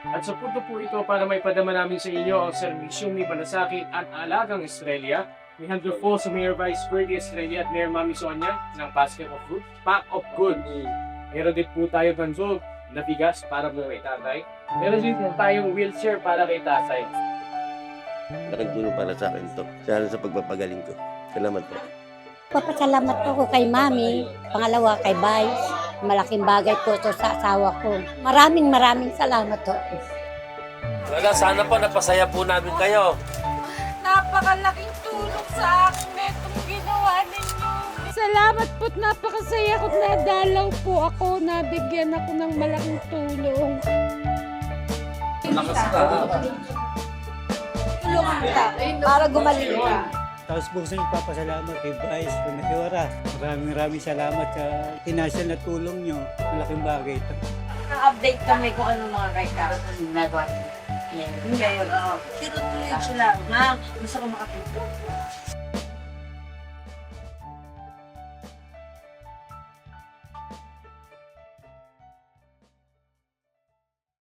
At sa punto po ito para may padama namin sa inyo ang serbisyong ni Banasakit at Alagang have the full sa Mayor Vice Verdi Estrella at Mayor Mami Sonia ng Basket of Fruit, Pack of Goods. Meron din po tayo ganso na bigas para po kay tatay. Meron din po tayong wheelchair para kay tatay. Laking tulong para sa akin to. Sana sa pagpapagaling ko. Salamat po. Papasalamat po ko kay Mami, pangalawa kay Vice. Malaking bagay po ito sa asawa ko. Maraming maraming salamat po. Wala, sana po napasaya po namin kayo. Napakalaking tulong sa akin na itong ginawa ninyo. Salamat po't napakasaya ko na dalaw po ako. Nabigyan ako ng malaking tulong. Tulungan kita para gumaling ka. Tapos po sa nagpapasalamat kay Vice Punakiwara. Maraming maraming salamat sa financial na tulong nyo. Malaking bagay ito. update kami kung ano mga kaya ginagawa niya. Ngayon, uh, tuloy-tuloy sila. Ma'am, gusto ko makapito.